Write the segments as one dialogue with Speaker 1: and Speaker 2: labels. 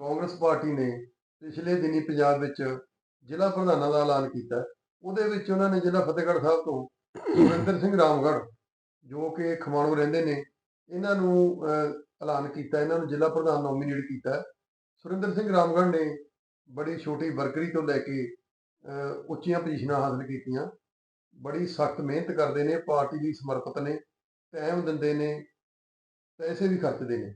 Speaker 1: Congress party ਨੇ ਪਿਛਲੇ ਦਿਨੀ ਪੰਜਾਬ ਵਿੱਚ ਜ਼ਿਲ੍ਹਾ ਪ੍ਰਧਾਨਾਂ ਦਾ ਐਲਾਨ ਕੀਤਾ। ਉਹਦੇ ਵਿੱਚ ਉਹਨਾਂ ਨੇ ਜ਼ਿਲ੍ਹਾ ਫਤਿਹਗੜ੍ਹ ਸਾਹਿਬ ਤੋਂ ਸੁਰਿੰਦਰ ਸਿੰਘ ਰਾਮਗੜ੍ਹ, ਜੋ ਕਿ ਖਮਾਣੋ ਰਹਿੰਦੇ ਨੇ, ਇਹਨਾਂ ਨੂੰ ਐਲਾਨ ਕੀਤਾ, ਇਹਨਾਂ ਨੂੰ ਜ਼ਿਲ੍ਹਾ ਪ੍ਰਧਾਨ ਨੋਮੀਨੇਟ ਕੀਤਾ। ਸੁਰਿੰਦਰ ਸਿੰਘ ਰਾਮਗੜ੍ਹ ਨੇ ਬੜੀ ਛੋਟੀ ਵਰਕਰੀ ਤੋਂ ਲੈ ਕੇ ਉੱਚੀਆਂ ਪੋਜੀਸ਼ਨਾਂ ਹਾਸਲ ਕੀਤੀਆਂ। ਬੜੀ ਸਖਤ ਮਿਹਨਤ ਕਰਦੇ ਨੇ, ਪਾਰਟੀ ਲਈ ਸਮਰਪਿਤ ਨੇ ਟਾਈਮ ਦਿੰਦੇ ਨੇ, ਪੈਸੇ ਵੀ ਖਰਚਦੇ ਨੇ।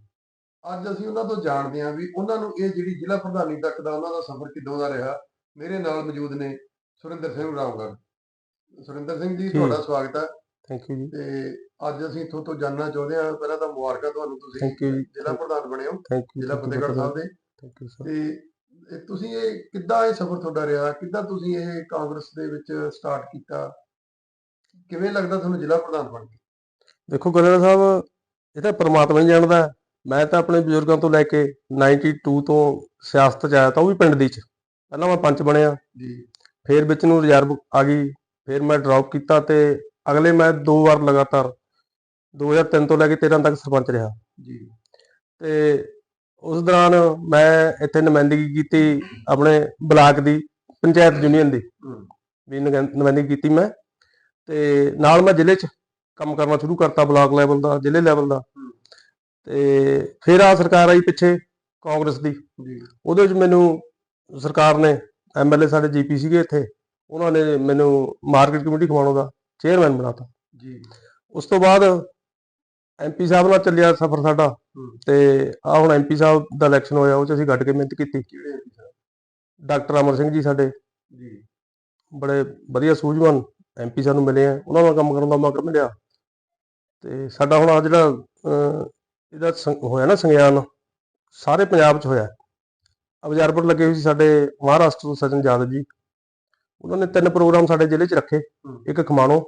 Speaker 1: ਅੱਜ ਅਸੀਂ ਉਹਨਾਂ ਤੋਂ ਜਾਣਦੇ ਹਾਂ ਵੀ ਉਹਨਾਂ ਨੂੰ ਇਹ ਜਿਹੜੀ ਜ਼ਿਲ੍ਹਾ ਪ੍ਰਧਾਨੀ ਤੱਕ ਦਾ ਉਹਨਾਂ ਦਾ ਸਫ਼ਰ ਕਿੱਦਾਂ ਦਾ ਰਿਹਾ ਮੇਰੇ ਨਾਲ ਮੌਜੂਦ ਨੇ ਸੁਰਿੰਦਰ ਸਿੰਘ ਰਾਮਗੜ੍ਹ। ਸੁਰਿੰਦਰ ਸਿੰਘ ਜੀ। ਤੁਹਾਡਾ ਸਵਾਗਤ ਹੈ।
Speaker 2: ਥੈਂਕ ਯੂ ਜੀ।
Speaker 1: ਤੇ ਅੱਜ ਅਸੀਂ ਇੱਥੋਂ ਤੋਂ ਜਾਣਨਾ ਚਾਹੁੰਦੇ ਹਾਂ ਪਹਿਲਾਂ ਤਾਂ ਮੁਬਾਰਕਾਂ ਤੁਹਾਨੂੰ ਤੁਸੀਂ ਜ਼ਿਲ੍ਹਾ ਪ੍ਰਧਾਨ ਬਣੇ ਹੋ ਜ਼ਿਲ੍ਹਾ ਫਤਿਹਗੜ੍ਹ ਸਾਹਿਬ ਦੇ।
Speaker 2: ਥੈਂਕ ਯੂ ਸਰ
Speaker 1: ਤੇ ਤੁਸੀਂ ਇਹ ਕਿੱਦਾਂ ਇਹ ਸਫ਼ਰ ਤੁਹਾਡਾ ਰਿਹਾ ਕਿੱਦਾਂ ਤੁਸੀਂ ਇਹ ਕਾਂਗਰਸ ਦੇ ਵਿੱਚ ਸਟਾਰਟ ਕੀਤਾ? ਕਿਵੇਂ ਲੱਗਦਾ ਤੁਹਾਨੂੰ ਜ਼ਿਲ੍ਹਾ ਪ੍ਰਧਾਨ ਬਣ ਕੇ?
Speaker 2: ਦੇਖੋ ਗਰੇਵਾਲ ਸਾਹਿਬ ਇਹ ਤਾਂ ਪ੍ਰਮਾਤਮਾ ਹੀ ਜਾਣਦਾ। ਹੈ। ਮੈਂ ਤਾਂ ਆਪਣੇ ਬਜ਼ੁਰਗਾਂ ਤੋਂ ਲੈ ਕੇ 92 ਤੋਂ ਸਿਆਸਤ 'ਚ ਆਇਆ ਤਾਂ ਉਹ ਵੀ ਪਿੰਡ ਦੀ 'ਚ। ਪਹਿਲਾਂ ਮੈਂ ਪੰਚ ਬਣਿਆ।
Speaker 1: ਜੀ।
Speaker 2: ਫਿਰ ਵਿੱਚ ਨੂੰ ਰਿਜ਼ਰਵ ਆ ਗਈ। ਫਿਰ ਮੈਂ ਡ੍ਰੌਪ ਕੀਤਾ ਤੇ ਅਗਲੇ ਮੈਂ ਦੋ ਵਾਰ ਲਗਾਤਾਰ 2003 ਤੋਂ ਲੈ ਕੇ 13 ਤੱਕ ਸਰਪੰਚ ਰਿਹਾ।
Speaker 1: ਜੀ।
Speaker 2: ਤੇ ਉਸ ਦੌਰਾਨ ਮੈਂ ਇੱਥੇ ਨੁਮਾਇੰਦਗੀ ਕੀਤੀ ਆਪਣੇ ਬਲਾਕ ਦੀ ਪੰਚਾਇਤ ਯੂਨੀਅਨ ਦੀ ਵੀ ਨੁਮਾਇੰ- ਨੁਮਾਇੰਦਗੀ ਕੀਤੀ ਮੈਂ। ਤੇ ਨਾਲ ਮੈਂ ਜ਼ਿਲ੍ਹੇ 'ਚ ਕੰਮ ਕਰਨਾ ਸ਼ੁਰੂ ਕਰਤਾ ਬਲਾਕ ਲੈਵਲ ਦਾ ਜ਼ਿਲ੍ਹੇ ਲੈਵਲ ਦਾ। ਤੇ ਫਿਰ ਆ ਸਰਕਾਰ ਆਈ ਪਿੱਛੇ ਕਾਂਗਰਸ ਦੀ।
Speaker 1: ਜੀ।
Speaker 2: ਉਹਦੇ ਵਿੱਚ ਮੈਨੂੰ ਸਰਕਾਰ ਨੇ ਐਮਐਲਏ ਸਾਡੇ ਜੀਪੀ ਸੀਗੇ ਇੱਥੇ ਉਹਨਾਂ ਨੇ ਮੈਨੂੰ ਮਾਰਕੀਟ ਕਮੇਟੀ ਖਵਾਉਣ ਦਾ ਚੇਅਰਮੈਨ ਬਣਾਤਾ।
Speaker 1: ਜੀ।
Speaker 2: ਉਸ ਤੋਂ ਬਾਅਦ ਐਮਪੀ ਸਾਹਿਬ ਨਾਲ ਚੱਲਿਆ ਸਫ਼ਰ ਸਾਡਾ। ਤੇ ਆ ਹੁਣ ਐਮਪੀ ਸਾਹਿਬ ਦਾ ਇਲੈਕਸ਼ਨ ਹੋਇਆ ਉਹ ਚ ਅਸੀਂ ਗੱਡ ਕੇ ਮਿਹਨਤ ਕੀਤੀ? ਡਾਕਟਰ ਅਮਰ ਸਿੰਘ ਜੀ ਸਾਡੇ।
Speaker 1: ਜੀ।
Speaker 2: ਬੜੇ ਵਧੀਆ ਸੂਝਵਾਨ ਐਮਪੀ ਸਾਨੂੰ ਮਿਲੇ ਆ। ਉਹਨਾਂ ਨਾਲ ਕੰਮ ਕਰਨ ਦਾ ਮੌਕਾ ਮਿਲਿਆ। ਤੇ ਸਾਡਾ ਹੁਣ ਆ ਜਿਹੜਾ ਇਹਦਾ ਹੋਇਆ ਨਾ ਸੰਗਿਆਨ ਸਾਰੇ ਪੰਜਾਬ 'ਚ ਹੋਇਆ। ਅਬਜ਼ਰਵਰ ਲੱਗੇ ਹੋਏ ਸੀ ਸਾਡੇ ਮਹਾਰਾਸ਼ਟਰ ਤੋਂ ਸਚਨ ਯਾਦਵ ਜੀ। ਉਹਨਾਂ ਨੇ ਤਿੰਨ ਪ੍ਰੋਗਰਾਮ ਸਾਡੇ ਜ਼ਿਲ੍ਹੇ 'ਚ ਰੱਖੇ। ਇੱਕ ਖਮਾਣੋ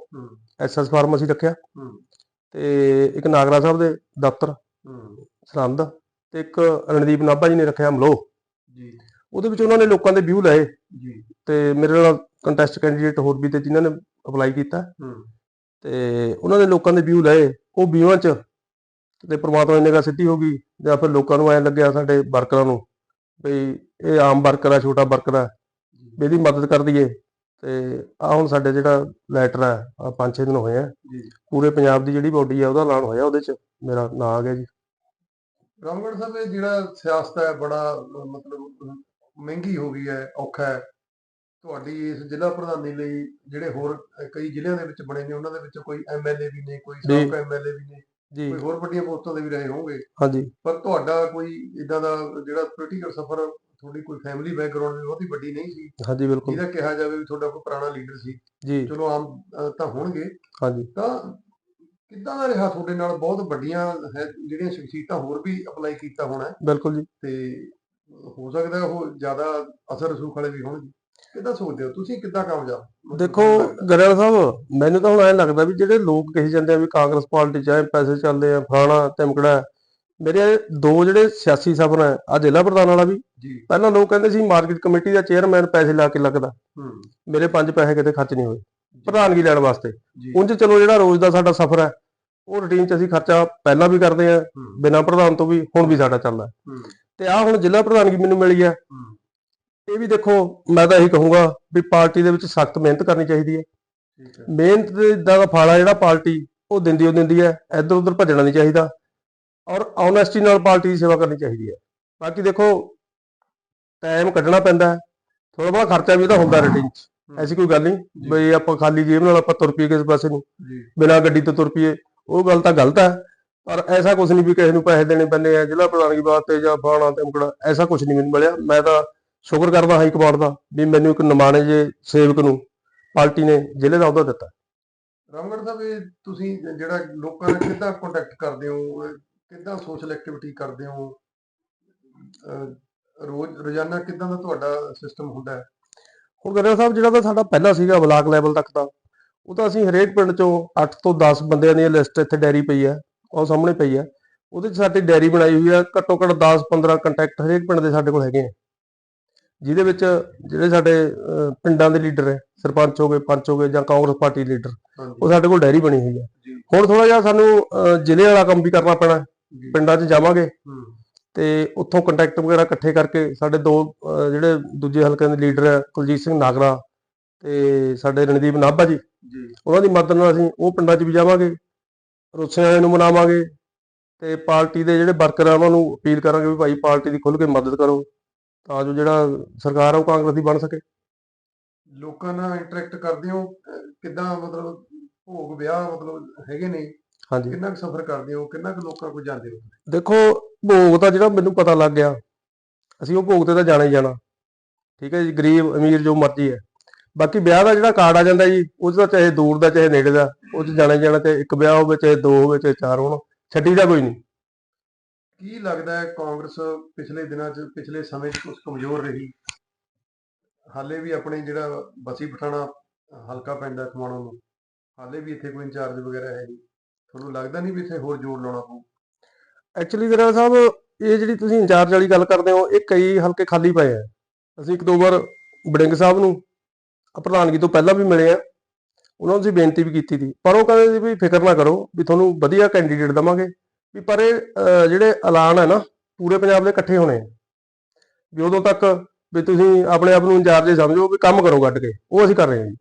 Speaker 2: ਐਸਐਸ ਫਾਰਮੇਸੀ ਰੱਖਿਆ। ਤੇ ਇੱਕ ਨਾਗਰਾ ਸਾਹਿਬ ਦੇ ਦਫ਼ਤਰ।
Speaker 1: ਹਮ,
Speaker 2: ਸਰਹੰਦ। ਤੇ ਇੱਕ ਰਣਦੀਪ ਨਾਭਾ ਜੀ ਨੇ ਰੱਖਿਆ ਅਮਲੋ
Speaker 1: ਜੀ।
Speaker 2: ਉਹਦੇ ਵਿੱਚ ਉਹਨਾਂ ਨੇ ਲੋਕਾਂ ਦੇ ਵਿਊ ਲਏ।
Speaker 1: ਜੀ।
Speaker 2: ਤੇ ਮੇਰੇ ਨਾਲ ਕੰਟੈਸਟ ਕੈਂਡੀਡੇਟ ਹੋਰ ਵੀ ਤੇ ਜਿਨ੍ਹਾਂ ਨੇ ਅਪਲਾਈ ਕੀਤਾ। ਤੇ ਉਹਨਾਂ ਨੇ ਲੋਕਾਂ ਦੇ ਵਿਊ ਲਏ। ਉਹ ਵਿਊਆਂ 'ਚ ਤੇ ਪ੍ਰਮਾਤਮਾ ਦੀ ਨਿਗਾਹ ਸਿੱਧੀ ਹੋ ਗਈ ਜਾਂ ਫਿਰ ਲੋਕਾਂ ਨੂੰ ਐ ਲੱਗਿਆ ਸਾਡੇ ਵਰਕਰਾਂ ਨੂੰ ਵੀ ਇਹ ਆਮ ਵਰਕਰ ਆ ਛੋਟਾ ਵਰਕਰ ਆ ਇਹਦੀ ਮਦਦ ਕਰ ਦਈਏ। ਤੇ ਆ ਹੁਣ ਸਾਡੇ ਜਿਹੜਾ ਲੈਟਰ ਆ ਆ ਪੰਜ ਛੇ ਦਿਨ ਹੋਏ ਆ।
Speaker 1: ਜੀ
Speaker 2: ਪੂਰੇ ਪੰਜਾਬ ਦੀ ਜਿਹੜੀ ਬੋਡੀ ਆ ਉਹਦਾ ਐਲਾਨ ਹੋਇਆ ਉਹਦੇ 'ਚ। ਮੇਰਾ ਨਾਂ ਆ ਗਿਆ ਜੀ।
Speaker 1: ਰਾਮਗੜ੍ਹ ਸਾਹਿਬ ਇਹ ਜਿਹੜਾ ਸਿਆਸਤ ਹੈ ਬੜਾ ਮਤਲਬ ਮਹਿੰਗੀ ਹੋ ਗਈ ਹੈ ਔਖਾ ਹੈ। ਤੁਹਾਡੀ ਇਸ ਜ਼ਿਲ੍ਹਾ ਪ੍ਰਧਾਨੀ ਲਈ ਜਿਹੜੇ ਹੋਰ ਕਈ ਜ਼ਿਲ੍ਹਿਆਂ ਦੇ ਵਿੱਚ ਬਣੇ ਨੇ ਉਹਨਾਂ ਦੇ ਵਿੱਚ ਕੋਈ ਐਮਐਲਏ ਵੀ ਨੇ ਕੋਈ। ਸਾਬਕਾ ਐਮਐਲਏ ਵੀ ਨੇ।
Speaker 2: ਜੀ।
Speaker 1: ਕੋਈ ਹੋਰ ਵੱਡੀਆਂ ਪੋਸਟਾਂ ਦੇ ਵੀ ਰਹੇ ਹੋਣਗੇ
Speaker 2: ਹਾਂਜੀ।
Speaker 1: ਪਰ ਤੁਹਾਡਾ ਕੋਈ ਇਦਾਂ ਦਾ ਜਿਹੜਾ ਪੋਲੀਟੀਕਲ ਸਫਰ ਤੁਹਾਡੀ ਕੋਈ ਫੈਮਿਲੀ ਬੈਕਗ੍ਰਾਉਂਡ ਵੀ ਬਹੁਤੀ ਵੱਡੀ ਨਹੀਂ ਸੀ।
Speaker 2: ਹਾਂਜੀ ਬਿਲਕੁਲ।
Speaker 1: ਜਿਹਦਾ ਕਿਹਾ ਜਾਵੇ ਵੀ ਤੁਹਾਡਾ ਕੋਈ ਪੁਰਾਣਾ ਲੀਡਰ ਸੀ।
Speaker 2: ਜੀ।
Speaker 1: ਚਲੋ ਆਮ ਤਾਂ ਹੋਣਗੇ।
Speaker 2: ਹਾਂਜੀ।
Speaker 1: ਤਾਂ ਕਿੱਦਾਂ ਦਾ ਰਿਹਾ ਤੁਹਾਡੇ ਨਾਲ? ਬਹੁਤ ਵੱਡੀਆਂ ਜਿਹੜੀਆਂ ਸ਼ਖਸੀਅਤਾਂ ਹੋਰ ਵੀ ਅਪਲਾਈ ਕੀਤਾ ਹੋਣਾ।
Speaker 2: ਬਿਲਕੁਲ ਜੀ।
Speaker 1: ਤੇ ਹੋ ਸਕਦਾ ਉਹ ਜ਼ਿਆਦਾ ਅਸਰ ਰਸੂਖ ਵਾਲੇ ਵੀ ਹੋਣਗੇ। ਕਿੱਦਾਂ ਸੋਚਦੇ ਹੋ? ਤੁਸੀਂ ਕਿੱਦਾਂ ਕਾਮਯਾਬ
Speaker 2: ਦੇਖੋ? ਗਰੇਵਾਲ ਸਾਹਿਬ ਮੈਨੂੰ ਤਾਂ ਹੁਣ ਐਂ ਲੱਗਦਾ ਵੀ ਜਿਹੜੇ ਲੋਕ ਕਹੀ ਜਾਂਦੇ ਆ ਵੀ ਕਾਂਗਰਸ ਪਾਰਟੀ ਚ ਆਏ ਪੈਸੇ ਚੱਲਦੇ ਆ ਫਲਾਣਾ ਧਮਕੜਾ ਮੇਰੇ ਦੋ ਜਿਹੜੇ ਸਿਆਸੀ ਸਫਰ ਆ ਆ ਜ਼ਿਲ੍ਹਾ ਪ੍ਰਧਾਨ ਵਾਲਾ ਵੀ। ਪਹਿਲਾਂ ਲੋਕ ਕਹਿੰਦੇ ਸੀ ਮਾਰਕੀਟ ਕਮੇਟੀ ਦਾ ਚੇਅਰਮੈਨ ਪੈਸੇ ਲਾ ਕੇ ਲੱਗਦਾ।
Speaker 1: ਹੂੰ।
Speaker 2: ਮੇਰੇ ਪੰਜ ਪੈਸੇ ਕਿਤੇ ਖਰਚ ਨਹੀਂ ਹੋਏ। ਪ੍ਰਧਾਨਗੀ ਲੈਣ ਵਾਸਤੇ। ਉਂਝ ਚਲੋ ਜਿਹੜਾ ਰੋਜ਼ ਦਾ ਸਾਡਾ ਸਫਰ ਹੈ ਉਹ ਰੁਟੀਨ ਚ ਅਸੀਂ ਖਰਚਾ ਪਹਿਲਾਂ ਵੀ ਕਰਦੇ ਆ
Speaker 1: ਹੂੰ।
Speaker 2: ਬਿਨਾਂ ਪ੍ਰਧਾਨ ਤੋਂ ਵੀ ਹੁਣ ਵੀ ਸਾਡਾ ਚੱਲਦਾ।
Speaker 1: ਹੂੰ।
Speaker 2: ਤੇ ਆ ਹੁਣ ਜ਼ਿਲ੍ਹਾ ਪ੍ਰਧਾਨਗੀ ਮੈਨੂੰ ਮਿਲੀ ਹੈ
Speaker 1: ਹੂੰ।
Speaker 2: ਇਹ ਵੀ ਦੇਖੋ ਮੈਂ ਤਾਂ ਇਹੀ ਕਹੂੰਗਾ ਵੀ ਪਾਰਟੀ ਦੇ ਵਿੱਚ ਸਖਤ ਮਿਹਨਤ ਕਰਨੀ ਚਾਹੀਦੀ ਹੈ। ਮਿਹਨਤ ਦੇ ਇਦਾਂ ਦਾ ਫਲ ਜਿਹੜਾ ਪਾਰਟੀ ਉਹ ਦਿੰਦੀ ਉਹ ਦਿੰਦੀ ਹੈ ਇੱਧਰ ਉੱਧਰ ਭੱਜਣਾ ਨਹੀਂ ਚਾਹੀਦਾ ਔਰ ਓਨੈਸਟੀ ਨਾਲ ਪਾਰਟੀ ਦੀ ਸੇਵਾ ਕਰਨੀ ਚਾਹੀਦੀ ਹੈ। ਬਾਕੀ ਦੇਖੋ ਟਾਈਮ ਕੱਢਣਾ ਪੈਂਦਾ ਹੈ ਥੋੜਾ ਬਹੁਤ ਖਰਚਾ ਵੀ ਇਹਦਾ ਹੁੰਦਾ ਰੂਟੀਨ 'ਚ ਐਸੀ ਕੋਈ ਗੱਲ ਨਹੀਂ। ਬਈ ਆਪਾਂ ਖਾਲੀ ਜੇਬ ਨਾਲ ਆਪਾਂ ਤੁਰ ਪਈਏ ਕਿਸੇ ਪਾਸੇ ਨੂੰ ਬਿਨਾਂ ਗੱਡੀ ਤੋਂ ਤੁਰ ਪਈਏ ਉਹ ਗੱਲ ਤਾਂ ਗਲਤ ਹੈ ਪਰ ਐਸਾ ਕੁਝ ਨਹੀਂ ਵੀ ਕਿਸੇ ਨੂੰ ਪੈਸੇ ਦੇਣੇ ਪੈਂਦੇ ਆ ਜ਼ਿਲ੍ਹਾ ਪ੍ਰਧਾਨਗੀ ਵਾਸਤੇ ਜਾਂ ਫਲਾਣਾ ਤੇ ਮੁਕੜਾ ਐਸਾ ਕੁਝ ਨਹੀਂ ਮੈਨੂੰ ਮਿਲਿਆ ਮੈਂ ਤਾਂ ਸ਼ੁਕਰ ਕਰਦਾ ਹਾਈ ਕਮਾਂਡ ਦਾ ਵੀ ਮੈਨੂੰ ਇੱਕ ਨਿਮਾਣੇ ਜੇ ਸੇਵਕ ਨੂੰ ਪਾਰਟੀ ਨੇ ਜ਼ਿਲ੍ਹੇ ਦਾ ਅਹੁਦਾ ਦਿੱਤਾ।
Speaker 1: ਰਾਮਗੜ੍ਹ ਸਾਹਿਬ ਇਹ ਤੁਸੀਂ ਜਿਹੜਾ ਲੋਕਾਂ ਨਾਲ ਕਿੱਦਾਂ ਕੰਟੈਕਟ ਕਰਦੇ ਹੋ? ਕਿੱਦਾਂ ਸੋਸ਼ਲ ਐਕਟੀਵਿਟੀ ਕਰਦੇ ਹੋ? ਰੋਜ਼ ਰੋਜ਼ਾਨਾ ਕਿੱਦਾਂ ਦਾ ਤੁਹਾਡਾ ਸਿਸਟਮ ਹੁੰਦਾ ਹੈ?
Speaker 2: ਹੁਣ ਗਰੇਵਾਲ ਸਾਹਿਬ ਜਿਹੜਾ ਤਾਂ ਸਾਡਾ ਪਹਿਲਾ ਸੀਗਾ ਬਲਾਕ ਲੈਵਲ ਤੱਕ ਦਾ ਉਹ ਤਾਂ ਅਸੀਂ ਹਰੇਕ ਪਿੰਡ ਚੋਂ 8 ਤੋਂ 10 ਬੰਦਿਆਂ ਦੀ ਲਿਸਟ ਇੱਥੇ ਡੈਰੀ ਪਈ ਹੈ ਉਹ ਸਾਹਮਣੇ ਪਈ ਹੈ। ਉਹਦੇ 'ਚ ਸਾਡੀ ਡੈਰੀ ਬਣਾਈ ਹੋਈ ਹੈ ਘੱਟੋ ਘੱਟ 10 15 ਕੰਟੈਕਟ ਹਰੇਕ ਪਿੰਡ ਦੇ ਸਾਡੇ ਕੋਲ ਹੈਗੇ ਆ ਜਿਹਦੇ ਵਿੱਚ ਜਿਹੜੇ ਸਾਡੇ ਪਿੰਡਾਂ ਦੇ ਲੀਡਰ ਹੈ ਸਰਪੰਚ ਹੋ ਗਏ ਪੰਚ ਹੋ ਗਏ ਜਾਂ ਕਾਂਗਰਸ ਪਾਰਟੀ ਲੀਡਰ ਉਹ ਸਾਡੇ ਕੋਲ ਡੈਰੀ ਬਣੀ ਹੋਈ ਹੈ। ਹੁਣ ਥੋੜਾ ਜਿਹਾ ਸਾਨੂੰ ਜ਼ਿਲ੍ਹੇ ਵਾਲਾ ਕੰਮ ਵੀ ਕਰਨਾ ਪੈਣਾ ਪਿੰਡਾਂ 'ਚ ਜਾਵਾਂਗੇ। ਤੇ ਉੱਥੋਂ ਕੰਟੈਕਟ ਵਗੈਰਾ ਇਕੱਠੇ ਕਰਕੇ ਸਾਡੇ ਦੋ ਜਿਹੜੇ ਦੂਜੇ ਹਲਕੇ ਦੇ ਲੀਡਰ ਹੈ ਕੁਲਜੀਤ ਸਿੰਘ ਨਾਗਰਾ ਤੇ ਸਾਡੇ ਰਣਦੀਪ ਨਾਭਾ ਜੀ ਉਹਨਾਂ ਦੀ ਮਦਦ ਨਾਲ ਅਸੀਂ ਉਹ ਪਿੰਡਾਂ 'ਚ ਵੀ ਜਾਵਾਂਗੇ ਰੁੱਸੇ ਵਾਲਿਆਂ ਨੂੰ ਮਨਾਵਾਂਗੇ ਤੇ ਪਾਰਟੀ ਦੇ ਜਿਹੜੇ ਵਰਕਰ ਆ ਉਹਨਾਂ ਨੂੰ ਅਪੀਲ ਕਰਾਂਗੇ ਵੀ ਭਾਈ ਪਾਰਟੀ ਦੀ ਖੁੱਲ੍ਹ ਕੇ ਮਦਦ ਕਰੋ। ਤਾਂ ਜੋ ਜਿਹੜਾ ਸਰਕਾਰ ਆ ਉਹ ਕਾਂਗਰਸ ਦੀ ਬਣ ਸਕੇ।
Speaker 1: ਲੋਕਾਂ ਨਾਲ ਇੰਟਰੈਕਟ ਕਰਦੇ ਹੋ ਕਿੱਦਾਂ ਮਤਲਬ ਭੋਗ ਵਿਆਹ ਮਤਲਬ ਹੈਗੇ ਨੇ
Speaker 2: ਹਾਂਜੀ।
Speaker 1: ਕਿੰਨਾ ਕੁ ਸਫ਼ਰ ਕਰਦੇ ਹੋ ਕਿੰਨਾ ਕੁ ਲੋਕਾਂ ਕੋਲ ਜਾਂਦੇ ਹੋ?
Speaker 2: ਦੇਖੋ ਭੋਗ ਤਾਂ ਜਿਹੜਾ ਮੈਨੂੰ ਪਤਾ ਲੱਗ ਗਿਆ ਅਸੀਂ ਉਹ ਭੋਗ ਤੇ ਤਾਂ ਜਾਣਾ ਹੀ ਜਾਣਾ। ਠੀਕ ਹੈ ਜੀ ਗਰੀਬ ਅਮੀਰ ਜੋ ਮਰਜ਼ੀ ਹੈ। ਬਾਕੀ ਵਿਆਹ ਦਾ ਜਿਹੜਾ ਕਾਰਡ ਆ ਜਾਂਦਾ ਜੀ ਉਹ ਤਾਂ ਚਾਹੇ ਦੂਰ ਦਾ ਚਾਹੇ ਨੇੜੇ ਦਾ ਉਹ 'ਚ ਜਾਣਾ ਜਾਣਾ ਤੇ ਇੱਕ ਵਿਆਹ ਹੋਵੇ ਚਾਹੇ ਦੋ ਹੋਵੇ ਚਾਹੇ ਚਾਰ ਹੋਣ ਛੱਡੀ ਦਾ ਕੋਈ ਨਹੀਂ।
Speaker 1: ਕੀ ਲੱਗਦਾ ਹੈ ਕਾਂਗਰਸ ਪਿਛਲੇ ਦਿਨਾਂ 'ਚ, ਪਿਛਲੇ ਸਮੇਂ 'ਚ ਕੁਝ ਕਮਜ਼ੋਰ ਰਹੀ? ਹਾਲੇ ਵੀ ਆਪਣੇ ਜਿਹੜਾ ਬਸੀ ਪਠਾਣਾ, ਹਲਕਾ ਪੈਂਦਾ ਖਮਾਣੋਂ ਨੂੰ, ਹਾਲੇ ਵੀ ਇੱਥੇ ਕੋਈ ਇੰਚਾਰਜ ਵਗੈਰਾ ਹੈ ਨਹੀਂ। ਤੁਹਾਨੂੰ ਲੱਗਦਾ ਨਹੀਂ ਵੀ ਇੱਥੇ ਹੋਰ ਜੋਰ ਲਾਉਣਾ ਪਊ?
Speaker 2: ਐਕਚੁਅਲੀ ਜਰਾ ਸਾਹਿਬ, ਇਹ ਜਿਹੜੀ ਤੁਸੀਂ ਇੰਚਾਰਜ ਵਾਲੀ ਗੱਲ ਕਰਦੇ ਹੋ, ਇਹ ਕਈ ਹਲਕੇ ਖਾਲੀ ਪਏ ਆ। ਅਸੀਂ ਇੱਕ ਦੋ ਵਾਰ ਬੜਿੰਗ ਸਾਹਿਬ ਨੂੰ, ਪ੍ਰਧਾਨਗੀ ਤੋਂ ਪਹਿਲਾਂ ਵੀ ਮਿਲੇ ਆ। ਉਹਨਾਂ ਨੂੰ ਅਸੀਂ ਬੇਨਤੀ ਵੀ ਕੀਤੀ ਸੀ। ਪਰ ਉਹ ਕਹਿੰਦੇ ਸੀ ਵੀ ਫਿਕਰ ਨਾ ਕਰੋ ਵੀ ਤੁਹਾਨੂੰ ਵਧੀਆ ਕੈਂਡੀਡੇਟ ਦਵਾਂਗੇ। ਵੀ ਪਰ ਇਹ ਜਿਹੜੇ ਐਲਾਨ ਹੈ ਨਾ ਪੂਰੇ ਪੰਜਾਬ ਦੇ ਇਕੱਠੇ ਹੋਣੇ ਵੀ ਉਦੋਂ ਤੱਕ ਵੀ ਤੁਸੀਂ ਆਪਣੇ ਆਪ ਨੂੰ ਇੰਚਾਰਜ ਸਮਝੋ ਵੀ ਕੰਮ ਕਰੋ ਗੱਡ ਕੇ ਉਹ ਅਸੀਂ ਕਰ ਰਹੇ ਹਾਂ ਜੀ।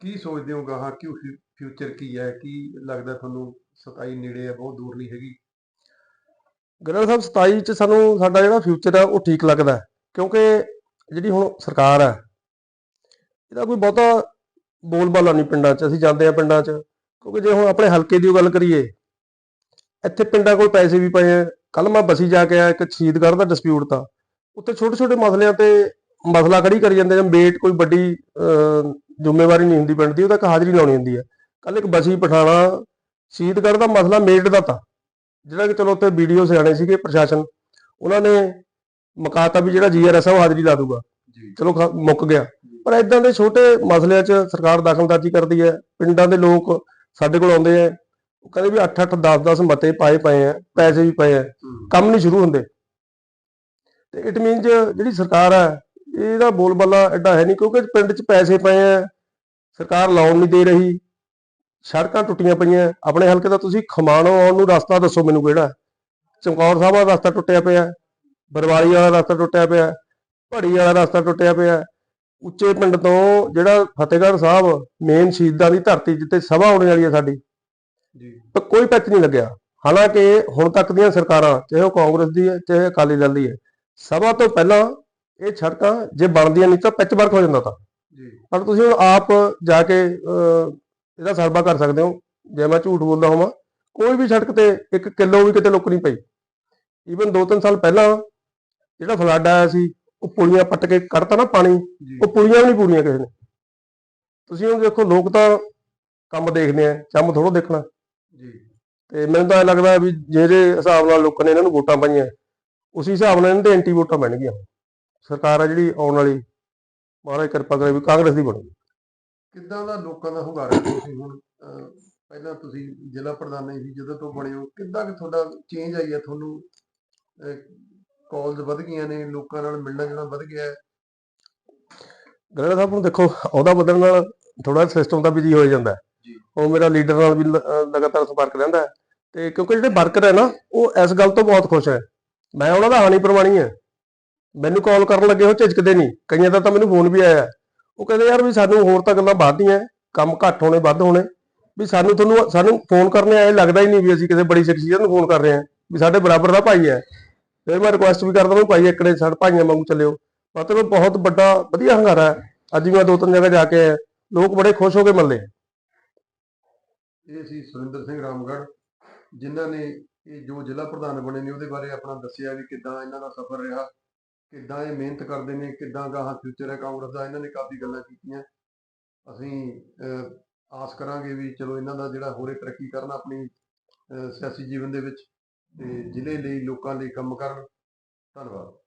Speaker 1: ਕੀ ਸੋਚਦੇ ਹੋ ਗਾਹਾਂ? ਕਿਉਂ ਫਿਊਚਰ ਕੀ ਹੈ? ਕੀ ਲੱਗਦਾ ਤੁਹਾਨੂੰ 27 ਨੇੜੇ ਹੈ ਬਹੁਤ ਦੂਰ ਨਹੀਂ ਹੈਗੀ?
Speaker 2: ਗਰਲ ਸਾਹਿਬ 27 ਚ ਸਾਨੂੰ ਸਾਡਾ ਜਿਹੜਾ ਫਿਊਚਰ ਹੈ ਉਹ ਠੀਕ ਲੱਗਦਾ। ਕਿਉਂਕਿ ਜਿਹੜੀ ਹੁਣ ਸਰਕਾਰ ਹੈ ਇਹਦਾ ਕੋਈ ਬਹੁਤਾ ਬੋਲਬਾਲਾ ਨਹੀਂ ਪਿੰਡਾਂ 'ਚ ਅਸੀਂ ਜਾਂਦੇ ਆ ਪਿੰਡਾਂ 'ਚ। ਕਿਉਂਕਿ ਜੇ ਹੁਣ ਆਪਣੇ ਹਲਕੇ ਦੀ ਗੱਲ ਕਰੀਏ ਇੱਥੇ ਪਿੰਡਾਂ ਕੋਲ ਪੈਸੇ ਵੀ ਪਏ ਆ। ਕੱਲ ਮੈਂ ਬਸੀ ਜਾ ਕੇ ਆਇਆ ਇੱਕ ਸ਼ਹੀਦਗੜ੍ਹ ਦਾ ਡਿਸਪਿਊਟ ਤਾਂ। ਉੱਥੇ ਛੋਟੇ ਛੋਟੇ ਮਸਲਿਆਂ ਤੇ ਮਸਲਾ ਖੜੀ ਕਰੀ ਜਾਂਦੇ ਜਾਂ ਮੇਟ ਕੋਈ ਵੱਡੀ ਜ਼ਿੰਮੇਵਾਰੀ ਨਹੀਂ ਹੁੰਦੀ ਪਿੰਡ ਦੀ ਉਹ ਤਾਂ ਇੱਕ ਹਾਜ਼ਰੀ ਲਾਉਣੀ ਹੁੰਦੀ ਹੈ ਕੱਲ ਇੱਕ ਬਸੀ ਪਠਾਣਾ ਸ਼ਹੀਦਗੜ੍ਹ ਦਾ ਮਸਲਾ ਮੇਟ ਦਾ ਤਾਂ। ਜਿਹੜਾ ਕਿ ਚਲੋ ਉੱਥੇ ਵੀਡੀਓ ਸਿਆਣੇ ਸੀਗੇ ਪ੍ਰਸ਼ਾਸਨ। ਉਹਨਾਂ ਨੇ ਮਕਾਤਾ ਵੀ ਜਿਹੜਾ ਜੀਆਰਐਸ ਆ ਉਹ ਹਾਜ਼ਰੀ ਲਾ ਦੂਗਾ। ਚਲੋ ਮੁੱਕ ਗਿਆ। ਪਰ ਇਦਾਂ ਦੇ ਛੋਟੇ ਮਸਲਿਆਂ 'ਚ ਸਰਕਾਰ ਦਖਲਅੰਦਾਜ਼ੀ ਕਰਦੀ ਹੈ। ਪਿੰਡਾਂ ਦੇ ਲੋਕ ਸਾਡੇ ਕੋਲ ਆਉਂਦੇ ਆ। ਉਹ ਕਹਿੰਦੇ ਵੀ 8-8 10-10 ਮਤੇ ਪਾਏ ਪਏ ਆ ਪੈਸੇ ਵੀ ਪਏ ਆ ਕੰਮ ਨਹੀਂ ਸ਼ੁਰੂ ਹੁੰਦੇ ਤੇ ਇਟ ਮੀਨਸ ਜਿਹੜੀ ਸਰਕਾਰ ਹੈ ਇਹਦਾ ਬੋਲਬਾਲਾ ਐਡਾ ਹੈ ਨਹੀਂ ਕਿਉਂਕਿ ਪਿੰਡ 'ਚ ਪੈਸੇ ਪਏ ਆ ਸਰਕਾਰ ਲਾਉਣ ਨਹੀਂ ਦੇ ਰਹੀ ਸੜਕਾਂ ਟੁੱਟੀਆਂ ਪਈਆਂ ਆਪਣੇ ਹਲਕੇ ਦਾ ਤੁਸੀਂ ਖਮਾਣੋ ਆਉਣ ਨੂੰ ਰਸਤਾ ਦੱਸੋ ਮੈਨੂੰ ਕਿਹੜਾ? ਚਮਕੌਰ ਸਾਹਿਬ ਦਾ ਰਸਤਾ ਟੁੱਟਿਆ ਪਿਆ ਬਰਵਾਲੀ ਵਾਲਾ ਰਸਤਾ ਟੁੱਟਿਆ ਪਿਆ ਭੜੀ ਵਾਲਾ ਰਸਤਾ ਟੁੱਟਿਆ ਪਿਆ। ਉੱਚੇ ਪਿੰਡ ਤੋਂ ਜਿਹੜਾ ਫਤਿਹਗੜ੍ਹ ਸਾਹਿਬ ਮੇਨ ਸ਼ਹੀਦਾਂ ਦੀ ਧਰਤੀ ਜਿੱਥੇ ਸਭਾ ਹੋਣੀ ਵਾਲੀ ਹੈ ਸਾਡੀ ਪਰ ਕੋਈ ਪੈਚ ਨਹੀਂ ਲੱਗਿਆ। ਹਾਲਾਂਕਿ ਹੁਣ ਤੱਕ ਦੀਆਂ ਸਰਕਾਰਾਂ ਚਾਹੇ ਉਹ ਕਾਂਗਰਸ ਦੀ ਹੈ ਚਾਹੇ ਅਕਾਲੀ ਦਲ ਦੀ ਹੈ ਸਭਾ ਤੋਂ ਪਹਿਲਾਂ ਇਹ ਸੜਕਾਂ ਜੇ ਬਣਦੀਆਂ ਨਹੀਂ ਤਾਂ ਪੈਚ ਵਰਕ ਹੋ ਜਾਂਦਾ ਤਾਂ।
Speaker 1: ਜੀ।
Speaker 2: ਪਰ ਤੁਸੀਂ ਹੁਣ ਆਪ ਜਾ ਕੇ ਇਹਦਾ ਸਰਵਾ ਕਰ ਸਕਦੇ ਹੋ। ਜੇ ਮੈਂ ਝੂਠ ਬੋਲਦਾ ਹੋਵਾਂ ਕੋਈ ਵੀ ਸੜਕ ਤੇ ਇੱਕ ਕਿਲੋ ਵੀ ਕਿਤੇ ਲੁੱਕ ਨਹੀਂ ਪਈ। ਈਵਨ 2-3 ਸਾਲ ਪਹਿਲਾਂ ਜਿਹੜਾ ਫਲੱਡ ਆਇਆ ਸੀ ਉਹ ਪੁਲੀਆਂ ਪੱਟ ਕੇ ਕੱਢਤਾ ਨਾ ਪਾਣੀ ਉਹ ਪੁਲੀਆਂ ਵੀ ਨਹੀਂ ਪੂਰੀਆਂ ਕਿਸੇ ਨੇ। ਤੁਸੀਂ ਹੁਣ ਦੇਖੋ ਲੋਕ ਤਾਂ ਕੰਮ ਦੇਖਦੇ ਆ ਚੰਮ ਥੋੜੋ ਦੇਖਣਾ।
Speaker 1: ਜੀ
Speaker 2: ਤੇ ਮੈਨੂੰ ਤਾਂ ਇਹ ਲੱਗਦਾ ਵੀ ਜਿਹੜੇ ਹਿਸਾਬ ਨਾਲ ਲੋਕਾਂ ਨੇ ਇਹਨਾਂ ਨੂੰ ਵੋਟਾਂ ਪਾਈਆਂ ਉਸੇ ਹਿਸਾਬ ਨਾਲ ਇਹਨਾਂ ਦੇ ਐਂਟੀ ਵੋਟਾਂ ਪੈਣਗੀਆਂ ਸਰਕਾਰ ਆ ਜਿਹੜੀ ਆਉਣ ਵਾਲੀ ਮਹਾਰਾਜ ਕਿਰਪਾ ਕਰੇ ਵੀ ਕਾਂਗਰਸ ਦੀ ਬਣੂ
Speaker 1: ਕਿੱਦਾਂ ਦਾ ਲੋਕਾਂ ਦਾ ਹੁੰਗਾਰਾ ਤੁਸੀਂ ਹੁਣ ਪਹਿਲਾਂ ਤੁਸੀਂ ਜ਼ਿਲ੍ਹਾ ਪ੍ਰਧਾਨ ਨਹੀਂ ਸੀ ਜਦੋਂ ਤੋਂ ਬਣੇ ਹੋ ਕਿੱਦਾਂ ਕਿ ਤੁਹਾਡਾ ਚੇਂਜ ਆਈ ਹੈ ਤੁਹਾਨੂੰ ਕਾਲਸ ਵਧ ਗਈਆਂ ਨੇ ਲੋਕਾਂ ਨਾਲ ਮਿਲਣਾ ਜੁਲਣਾ ਵਧ ਗਿਆ ਹੈ
Speaker 2: ਗਰੇਲਾ ਸਾਹਿਬ ਨੂੰ ਦੇਖੋ ਅਹੁਦਾ ਬਦਲਣ ਨਾਲ ਥੋੜਾ ਸਿਸਟਮ ਬਿਜ਼ੀ ਹੋ ਜਾਂਦਾ ਹੈ।
Speaker 1: ਜੀ।
Speaker 2: ਉਹ ਮੇਰਾ ਲੀਡਰ ਨਾਲ ਵੀ ਲਗਾਤਾਰ ਸੰਪਰਕ ਰਹਿੰਦਾ ਹੈ। ਤੇ ਕਿਉਂਕਿ ਜਿਹੜੇ ਵਰਕਰ ਹੈ ਨਾ, ਉਹ ਇਸ ਗੱਲ ਤੋਂ ਬਹੁਤ ਖੁਸ਼ ਹੈ। ਮੈਂ ਉਹਨਾਂ ਦਾ ਹਾਨੀ ਪ੍ਰਵਾਣੀ ਹੈ। ਮੈਨੂੰ ਕਾਲ ਕਰਨ ਲੱਗੇ ਉਹ ਝਿਜਕਦੇ ਨਹੀਂ। ਕਈਆਂ ਦਾ ਤਾਂ ਮੈਨੂੰ ਫੋਨ ਵੀ ਆਇਆ। ਉਹ ਕਹਿੰਦੇ, ਯਾਰ ਵੀ ਸਾਨੂੰ ਹੋਰ ਤਾਂ ਗੱਲਾਂ ਵੱਧਦੀਆਂ ਕੰਮ ਘੱਟ ਹੋਣੇ, ਵੱਧ ਹੋਣੇ। ਵੀ ਸਾਨੂੰ ਤੁਹਾਨੂੰ, ਸਾਨੂੰ ਫੋਨ ਕਰਨੇ ਆਏ ਲੱਗਦਾ ਹੀ ਨਹੀਂ ਵੀ ਅਸੀਂ ਕਿਸੇ ਬੜੀ ਸ਼ਖਸੀਅਤ ਨੂੰ ਫੋਨ ਕਰ ਰਹੇ ਹਾਂ। ਵੀ ਸਾਡੇ ਬਰਾਬਰ ਦਾ ਭਾਈ ਹੈ। ਫਿਰ ਮੈਂ ਰਿਕੁਐਸਟ ਵੀ ਕਰਦਾ ਵੀ, ਭਾਈ ਇਕੜੇ ਸਾਡੇ ਭਾਈਆਂ ਵਾਂਗੂ ਚੱਲਿਓ। ਮਤਲਬ ਬਹੁਤ ਵੱਡਾ, ਵਧੀਆ ਹੰਗਾਰਾ ਹੈ। ਅੱਜ ਵੀ ਮੈਂ ਦੋ ਤਿੰਨ ਜਗ੍ਹਾ ਜਾ ਕੇ ਆਇਆ। ਲੋਕ ਬੜੇ ਖੁਸ਼ ਹੋ ਕੇ ਮਿਲਦੇ
Speaker 1: ਇਹ ਸੀ ਸੁਰਿੰਦਰ ਸਿੰਘ ਰਾਮਗੜ੍ਹ, ਜਿਨ੍ਹਾਂ ਨੇ ਇਹ ਜੋ ਜ਼ਿਲ੍ਹਾ ਪ੍ਰਧਾਨ ਬਣੇ ਨੇ ਉਹਦੇ ਬਾਰੇ ਆਪਣਾ ਦੱਸਿਆ ਵੀ ਕਿੱਦਾਂ ਇਹਨਾਂ ਦਾ ਸਫ਼ਰ ਰਿਹਾ, ਕਿੱਦਾਂ ਇਹ ਮਿਹਨਤ ਕਰਦੇ ਨੇ, ਕਿੱਦਾਂ ਗਾਹਾਂ ਫਿਊਚਰ ਹੈ ਕਾਂਗਰਸ ਦਾ, ਇਹਨਾਂ ਨੇ ਕਾਫੀ ਗੱਲਾਂ ਕੀਤੀਆਂ। ਅਸੀਂ ਆਸ ਕਰਾਂਗੇ ਵੀ ਚਲੋ ਇਹਨਾਂ ਦਾ ਜਿਹੜਾ ਹੋਰੇ ਤਰੱਕੀ ਕਰਨ ਆਪਣੀ ਸਿਆਸੀ ਜੀਵਨ ਦੇ ਵਿੱਚ ਤੇ ਜ਼ਿਲ੍ਹੇ ਲਈ, ਲੋਕਾਂ ਲਈ ਕੰਮ ਕਰਨ। ਧੰਨਵਾਦ।